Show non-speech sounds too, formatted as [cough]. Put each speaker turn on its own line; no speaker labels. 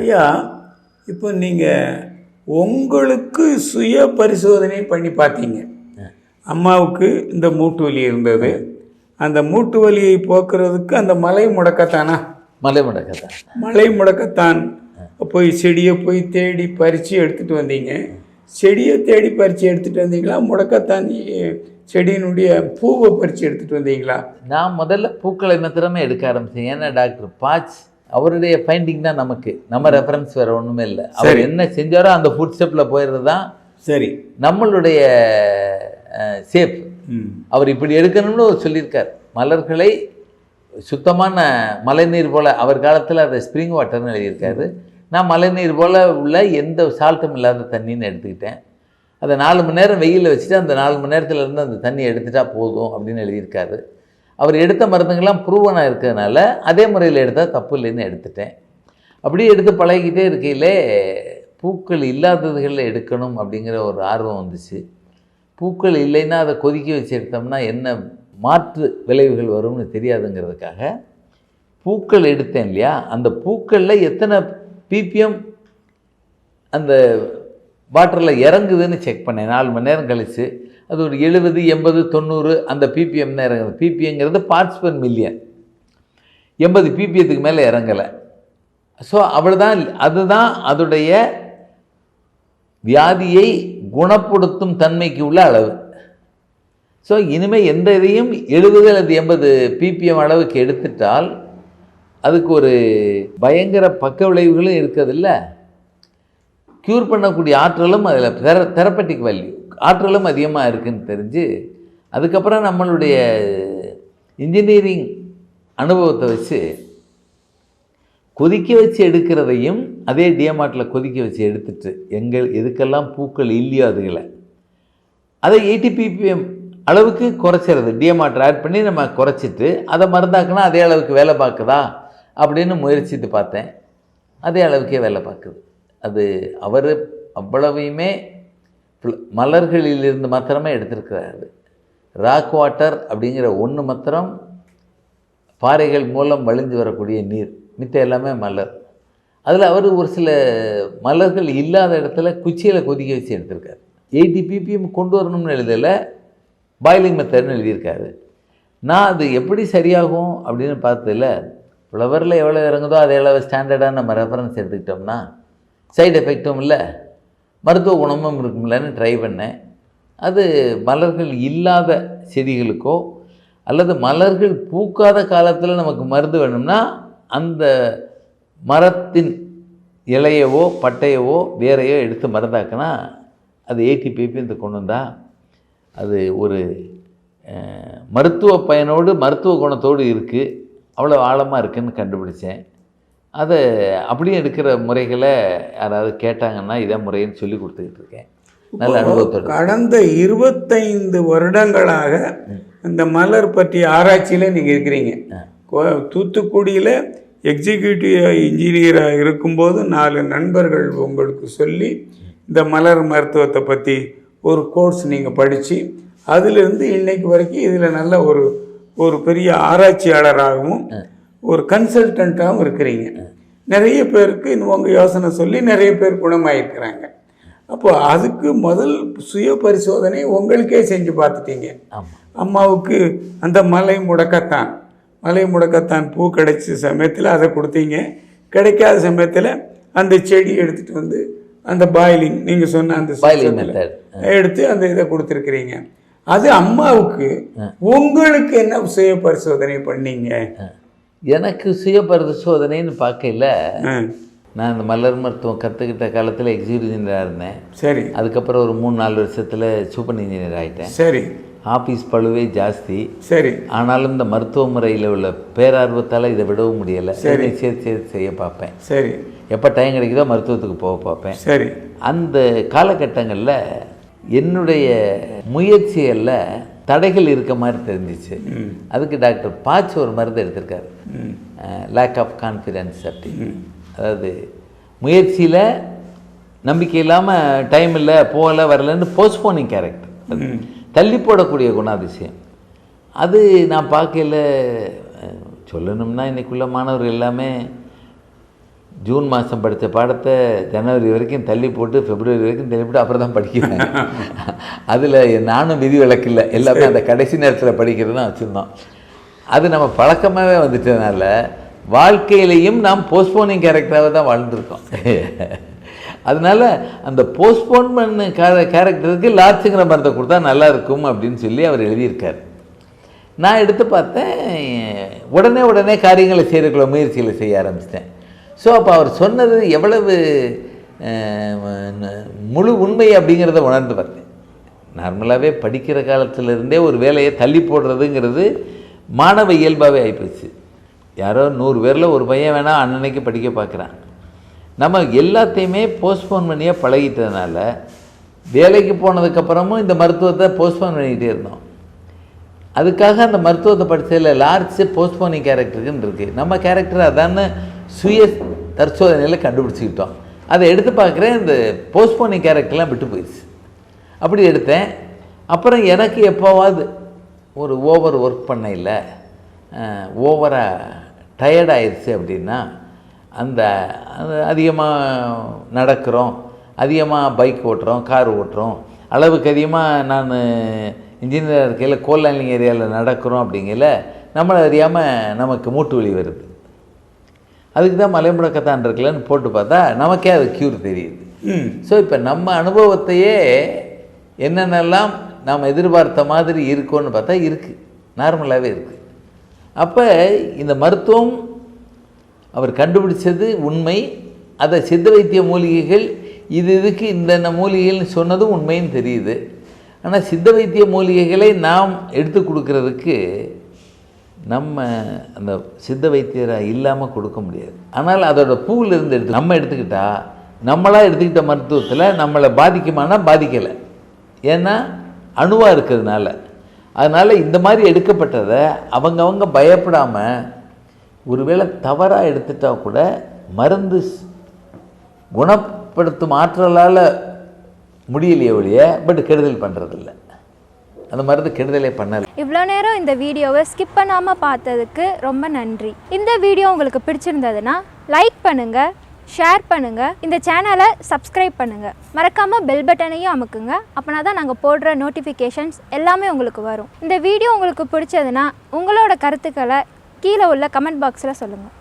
ஐயா இப்போ நீங்கள் உங்களுக்கு சுய பரிசோதனை பண்ணி பார்த்தீங்க. அம்மாவுக்கு இந்த மூட்டு வலி இருந்தது. அந்த மூட்டு வலியை போக்குறதுக்கு அந்த மலை முடக்கத்தானா?
மலை முடக்கத்தான்.
மலை முடக்கத்தான். போய் செடியை போய் தேடி பறித்து எடுத்துகிட்டு வந்தீங்க. செடியை தேடி பறித்து எடுத்துகிட்டு வந்தீங்களா? முடக்கத்தான் செடியினுடைய பூவை பறித்து எடுத்துகிட்டு வந்தீங்களா?
நான் முதல்ல பூக்களை மாத்திரமே எடுக்க ஆரம்பிச்சேன். ஏன்னா டாக்டர் பாச் அவருடைய ஃபைண்டிங் தான் நமக்கு. நம்ம ரெஃபரன்ஸ் வேற ஒன்றுமே இல்லை. அவர் என்ன செஞ்சாரோ அந்த ஃபுட் ஸ்டெப்பில் போயிடுறது தான்
சரி.
நம்மளுடைய சேஃப் அவர் இப்படி எடுக்கணும்னு சொல்லியிருக்கார். மலர்களை சுத்தமான மழைநீர் போல் அவர் காலத்தில் அதை ஸ்ப்ரிங் வாட்டர்னு எழுதியிருக்காரு. நான் மழைநீர் போல் உள்ள எந்த சால்ட்டும் இல்லாத தண்ணின்னு எடுத்துக்கிட்டேன். அதை நாலு மணி நேரம் வெயிலில் வச்சுட்டு அந்த நாலு மணி நேரத்துல இருந்து அந்த தண்ணி எடுத்துட்டா போதும் அப்படின்னு எழுதியிருக்காரு. அவர் எடுத்த மருந்துங்கள்லாம் ப்ரூவனாக இருக்கிறதுனால அதே முறையில் எடுத்தால் தப்பு இல்லைன்னு எடுத்துட்டேன். அப்படியே எடுத்து பழகிக்கிட்டே இருக்கையிலே பூக்கள் இல்லாததுகளில் எடுக்கணும் அப்படிங்கிற ஒரு ஆர்வம் வந்துச்சு. பூக்கள் இல்லைன்னா அதை கொதிக்க வச்சு எடுத்தோம்னா என்ன மாற்று விளைவுகள் வரும்னு தெரியாதுங்கிறதுக்காக பூக்கள் எடுத்தேன் இல்லையா? அந்த பூக்களில் எத்தனை பிபிஎம் அந்த வாட்டரில் இறங்குதுன்னு செக் பண்ணேன். நாலு மணி நேரம் கழித்து அது ஒரு எழுபது எண்பது தொண்ணூறு அந்த பிபிஎம் தான் இறங்குது. பிபிஎங்கிறது பார்ட்ஸ் பெர் மில்லியன் எண்பது பிபிஎத்துக்கு மேலே இறங்கலை. ஸோ அவ்வளோதான் அதுதான் அதோடைய வியாதியை குணப்படுத்தும் தன்மைக்கு உள்ள அளவு. ஸோ இனிமேல் எந்த இதையும் எழுபது அல்லது எண்பது பிபிஎம் அளவுக்கு எடுத்துட்டால் அதுக்கு ஒரு பயங்கர பக்க விளைவுகளும் இருக்கிறதில்ல. க்யூர் பண்ணக்கூடிய ஆற்றலும் அதில் தெர தெரப்பட்டிக் வேல்யூ ஆற்றலும் அதிகமாக இருக்குன்னு தெரிஞ்சு அதுக்கப்புறம் நம்மளுடைய இன்ஜினியரிங் அனுபவத்தை வச்சு கொதிக்க வச்சு எடுக்கிறதையும் அதே டிஎமாட்டில் கொதிக்க வச்சு எடுத்துட்டு எங்கள் எதுக்கெல்லாம் பூக்கள் இல்லையோ அதுகளை அதை எயிட்டி பிபிஎம் அளவுக்கு குறைச்சிறது. டிஎமாட்டர் ஆட் பண்ணி நம்ம குறைச்சிட்டு அதை மருந்தாக்குனா அதே அளவுக்கு வேலை பார்க்குதா அப்படின்னு முயற்சித்து பார்த்தேன். அதே அளவுக்கே வேலை பார்க்குது. அது அவர் அவ்வளவையுமே மலர்களிலிருந்து மாத்திரமே எடுத்திருக்கிறார்கள். ராக் வாட்டர் அப்படிங்கிற ஒன்று மாத்திரம் பாறைகள் மூலம் வழிஞ்சு வரக்கூடிய நீர் மித்த எல்லாமே மலர். அதில் அவர் ஒரு சில மலர்கள் இல்லாத இடத்துல குச்சியில் கொதிக்க வச்சு எடுத்திருக்காரு. எயிட்டி பிபிஎம் கொண்டு வரணும்னு எழுதலை பாய்லிங் மெத்தட்னு எழுதியிருக்காரு. நான் அது எப்படி சரியாகும் அப்படின்னு பார்த்ததில்ல ஃப்ளவரில் எவ்வளோ இறங்குதோ அதே அளவு ஸ்டாண்டர்டாக நம்ம ரெஃபரன்ஸ் எடுத்துக்கிட்டோம்னா சைடு எஃபெக்ட்டும் இல்லை. மருத்துவ குணமும் இருக்குமில்லன்னு ட்ரை பண்ணேன். அது மலர்கள் இல்லாத செடிகளுக்கோ அல்லது மலர்கள் பூக்காத காலத்தில் நமக்கு மருந்து வேணும்னா அந்த மரத்தின் இலையவோ பட்டையவோ வேறையோ எடுத்து மருந்தாக்குனா அது எயிட்டி பிபிஎந்து கொண்டு வந்தால் அது ஒரு மருத்துவ பயனோடு மருத்துவ குணத்தோடு இருக்குது அவ்வளோ ஆழமாக இருக்குதுன்னு கண்டுபிடிச்சேன். அதை அப்படியே எடுக்கிற முறைகளை யாராவது கேட்டாங்கன்னா இதை முறைன்னு சொல்லி கொடுத்துக்கிட்டு இருக்கேன். நல்ல அனுபவத்தோட
கடந்த இருபத்தைந்து வருடங்களாக இந்த மலர் பற்றிய ஆராய்ச்சியில் நீங்கள் இருக்கிறீங்க. தூத்துக்குடியில் எக்ஸிக்யூட்டிவ் இன்ஜினியராக இருக்கும்போது நாலு நண்பர்கள் உங்களுக்கு சொல்லி இந்த மலர் மருத்துவத்தை பற்றி ஒரு கோர்ஸ் நீங்கள் படித்து அதிலிருந்து இன்னைக்கு வரைக்கும் இதில் நல்ல ஒரு ஒரு பெரிய ஆராய்ச்சியாளராகவும் ஒரு கன்சல்டண்ட்டாகவும் இருக்கிறீங்க. நிறைய பேருக்கு இந்த உங்கள் யோசனை சொல்லி நிறைய பேர் குணமாயிருக்கிறாங்க. அப்போ அதுக்கு முதல் சுய பரிசோதனை உங்களுக்கே செஞ்சு பார்த்துட்டீங்க. அம்மாவுக்கு அந்த மலை முடக்கத்தான். மலை முடக்கத்தான் பூ கிடைச்ச சமயத்தில் அதை கொடுத்தீங்க. கிடைக்காத சமயத்தில் அந்த செடி எடுத்துகிட்டு வந்து அந்த பாயிலிங் நீங்கள் சொன்ன அந்த எடுத்து அந்த இதை கொடுத்துருக்கிறீங்க. அது அம்மாவுக்கு உங்களுக்கு என்ன சுய பரிசோதனை பண்ணீங்க?
எனக்கு சுய பரிசோதனைன்னு பார்க்கல நான் இந்த மலர் மருத்துவம் கற்றுக்கிட்ட காலத்தில் எக்ஸிக்யூட்டிவ் இன்ஜினியராக இருந்தேன்.
சரி.
அதுக்கப்புறம் ஒரு மூணு நாலு வருஷத்தில் சூப்பர் இன்ஜினியர் ஆகிட்டேன்
சரி.
ஆஃபீஸ் பழுவே ஜாஸ்தி.
சரி.
ஆனாலும் இந்த மருத்துவ முறையில் உள்ள பேரார்வத்தால் இதை விடவும் முடியலை.
சரி.
சேர்த்து சேர்த்து செய்ய பார்ப்பேன்.
சரி.
எப்போ டைம் கிடைக்குதோ மருத்துவத்துக்கு போக பார்ப்பேன்.
சரி.
அந்த காலகட்டங்களில் என்னுடைய முயற்சிகளில் தடைகள் இருக்க மாதிரி தெரிஞ்சிச்சு. அதுக்கு டாக்டர் பாச் ஒரு மருந்து எடுத்திருக்காரு. லேக் ஆஃப் கான்ஃபிடென்ஸ் அப்படின்னு அதாவது முயற்சியில் நம்பிக்கை இல்லாமல் டைம் இல்லை போகலை வரலன்னு போஸ்ட்போனிங் கேரக்டர் தள்ளி போடக்கூடிய குணாதிசயம். அது நான் பார்க்கையில் அஹ், சொல்லணும்னா இன்னைக்குள்ள மாணவர்கள் எல்லாமே ஜூன் மாதம் படித்த பாடத்தை ஜனவரி வரைக்கும் தள்ளி போட்டு பிப்ரவரி வரைக்கும் தள்ளி போட்டு அப்புறம் தான் படிக்கிறேன். [laughs] அதில் நானும் விதி விலக்கில்லை. எல்லாமே அந்த கடைசி நேரத்தில் படிக்கிறது தான் வச்சுருந்தோம் அது நம்ம பழக்கமாகவே வந்துட்டதுனால வாழ்க்கையிலையும் நாம் போஸ்ட்போனிங் கேரக்டராக தான் வாழ்ந்துருக்கோம். [laughs] அதனால அந்த போஸ்ட்போன் பண்ண கேரக்டருக்கு லாட்ஸுங்கிற மருந்தை கொடுத்தா நல்லா இருக்கும் அப்படின்னு சொல்லி அவர் எழுதியிருக்கார். நான் எடுத்து பார்த்தேன் உடனே உடனே காரியங்களை செய்கிறக்குள்ள முயற்சிகளை செய்ய ஆரம்பிச்சிட்டேன். ஸோ அப்போ அவர் சொன்னது எவ்வளவு முழு உண்மை அப்படிங்கிறத உணர்ந்து பார்த்தேன் நார்மலாகவே படிக்கிற காலத்திலிருந்தே ஒரு வேலையை தள்ளி போடுறதுங்கிறது மாணவ இயல்பாகவே ஆகிப்போச்சு யாரோ நூறு பேரில் ஒரு பையன் வேணால் அன்னன்னைக்கு படிக்க பார்க்குறான். நம்ம எல்லாத்தையுமே போஸ்ட்போன் பண்ணியே பழகிட்டதுனால வேலைக்கு போனதுக்கப்புறமும் இந்த மருத்துவத்தை போஸ்ட்போன் பண்ணிக்கிட்டே இருந்தோம். அதுக்காக அந்த மருத்துவத்தை படித்ததில் லார்ஜ் போஸ்ட்போனிங் கேரக்டருக்குன்னு இருக்குது நம்ம கேரக்டர் அதான்னு சுய தற்சோதனையில் கண்டுபிடிச்சிக்கிட்டோம். அதை எடுத்து பார்க்குறேன் இந்த போஸ்ட்போனிங் கேரக்டர்லாம் விட்டு போயிடுச்சு. அப்படி எடுத்தேன். அப்புறம் எனக்கு எப்போவாது ஒரு ஓவர் ஒர்க் பண்ணையில் ஓவராக டயர்டாயிடுச்சு அப்படின்னா அந்த அதிகமாக நடக்கிறோம் அதிகமாக பைக் ஓட்டுறோம் கார் ஓட்டுறோம். அளவுக்கு அதிகமாக நான் இன்ஜினியராக இருக்கையில் கோலாலிங் ஏரியாவில் நடக்கிறோம் அப்படிங்கல நம்மளை அறியாமல் நமக்கு மூட்டு வலி வருது. அதுக்கு தான் மலைமுடக்கத்தான் இருக்குல்லன்னு போட்டு பார்த்தா நமக்கே அது க்யூர் தெரியுது. ஸோ இப்போ நம்ம அனுபவத்தையே என்னென்னலாம் நாம் எதிர்பார்த்த மாதிரி இருக்கோன்னு பார்த்தா இருக்குது நார்மலாகவே இருக்குது அப்போ இந்த மருத்துவம் அவர் கண்டுபிடிச்சது உண்மை. அதை சித்த வைத்திய மூலிகைகள் இது இதுக்கு இந்த மூலிகைகள்னு சொன்னதும் உண்மைன்னு தெரியுது. ஆனால் சித்த வைத்திய மூலிகைகளை நாம் எடுத்து கொடுக்கறதுக்கு நம்ம அந்த சித்த வைத்தியரை இல்லாமல் கொடுக்க முடியாது. ஆனால் அதோட பூவிலிருந்து எடுத்து நம்ம எடுத்துக்கிட்டா நம்மளாக எடுத்துக்கிட்ட மருத்துவத்தில் நம்மளை பாதிக்குமானா பாதிக்கலை. ஏன்னா அணுவாக இருக்கிறதுனால. அதனால் இந்த மாதிரி எடுக்கப்பட்டதை அவங்கவங்க பயப்படாமல் ஒருவேளை தவறாக எடுத்துட்டால் கூட மருந்து குணப்படுத்தும் ஆற்றலால் முடியலையே ஒழிய பட் கெடுதல் பண்ணுறதில்ல அந்த மருந்து கெடுதலே பண்ணல
இவ்வளோ நேரம் இந்த வீடியோவை ஸ்கிப் பண்ணாமல் பார்த்ததுக்கு ரொம்ப நன்றி. இந்த வீடியோ உங்களுக்கு பிடிச்சிருந்ததுன்னா லைக் பண்ணுங்கள் ஷேர் பண்ணுங்கள் இந்த சேனலை சப்ஸ்கிரைப் பண்ணுங்கள் மறக்காமல் பெல் பட்டனையும் அமுக்குங்க. அப்போனா தான் நாங்கள் போடுற நோட்டிஃபிகேஷன்ஸ் எல்லாமே உங்களுக்கு வரும். இந்த வீடியோ உங்களுக்கு பிடிச்சதுன்னா உங்களோட கருத்துக்களை கீழே உள்ள கமெண்ட் பாக்ஸில் சொல்லுங்கள்